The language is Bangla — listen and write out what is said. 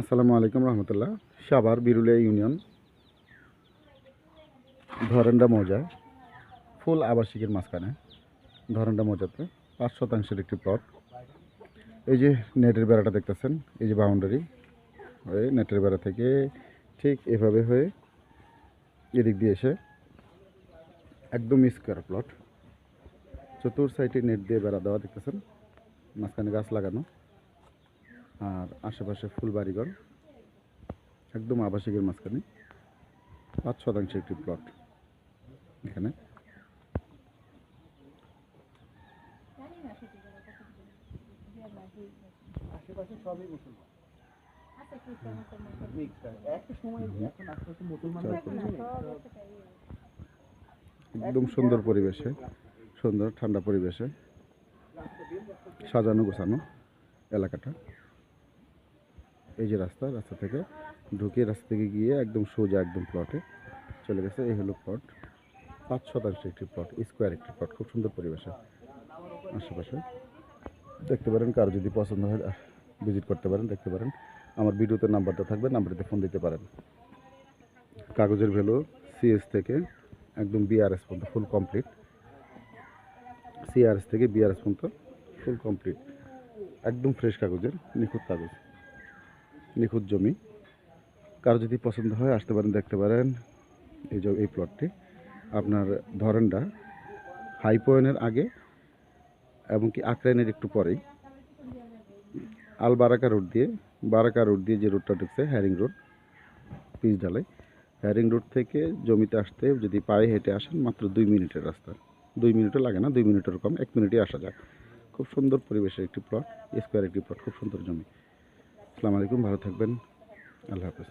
আসসালামু আলাইকুম রহমতুল্লাহ। সাভার বিরুলিয়া ইউনিয়ন। ধরেন্ডা মৌজা। ফুল আবাসিকের মাঝখানে। ধরেন্ডা মৌজাতে পাঁচ শতাংশের একটি প্লট এই যে নেটের বেড়াটা দেখতেছেন, এই যে বাউন্ডারি হয়ে নেটের বেড়া থেকে ঠিক এভাবে হয়ে এদিক দিয়ে এসে একদম স্কোয়ার প্লট চতুর সাইডে নেট দিয়ে বেড়া দেওয়া দেখতেছেন। মাঝখানে গাছ লাগানো। আর আশেপাশে ফুল বাড়িঘর একদম আবাসিকের মাঝখানে পাঁচ শতাংশ একটি প্লট এখানে। আশেপাশে সবই মুসলমান। Mixed আছে। একটা সময় এখন আশেপাশে মুসলমান একদম সুন্দর পরিবেশে সুন্দর ঠান্ডা পরিবেশে সাজানো গোছানো এলাকাটা। এই যে রাস্তা রাস্তা থেকে ঢুকে রাস্তা থেকে গিয়ে একদম সোজা একদম প্লটে চলে গেছে। এই হলো প্লট পাঁচ শতাংশ একটি প্লট স্কোয়ার একটি প্লট খুব সুন্দর পরিবেশে। আশেপাশে। দেখতে পারেন, কার যদি পছন্দ হয় ভিজিট করতে পারেন, দেখতে পারেন। আমার ভিডিওতে নাম্বারটা থাকবে, নাম্বারটিতে ফোন দিতে পারেন। কাগজের ভ্যালু সিএস থেকে একদম বিআরএস পর্যন্ত ফুল কমপ্লিট সিআরএস থেকে বিআরএস পর্যন্ত ফুল কমপ্লিট একদম ফ্রেশ কাগজের, নিখুঁত কাগজ। নিখুঁত জমি। কারও যদি পছন্দ হয়, আসতে পারেন, দেখতে পারেন এই যে, এই প্লটটি আপনার ধরেনটা হাই পয়েন্টের আগে এবং কি আকরাইনের একটু পরেই আল বারাকা রোড দিয়ে, বারাকা রোড দিয়ে যে রোডটা ঢুকছে হ্যারিং রোড পিচ ঢালাই হ্যারিং রোড থেকে জমিতে আসতে যদি পায়ে হেঁটে আসেন, মাত্র দুই মিনিটের রাস্তা। দুই মিনিটও লাগে না, দুই মিনিটের কম, এক মিনিটে আসা যায়। খুব সুন্দর পরিবেশের একটি প্লট স্কোয়ার একটি প্লট খুব সুন্দর জমি। আসসালামু আলাইকুম ভালো থাকবেন আল্লাহ হাফেজ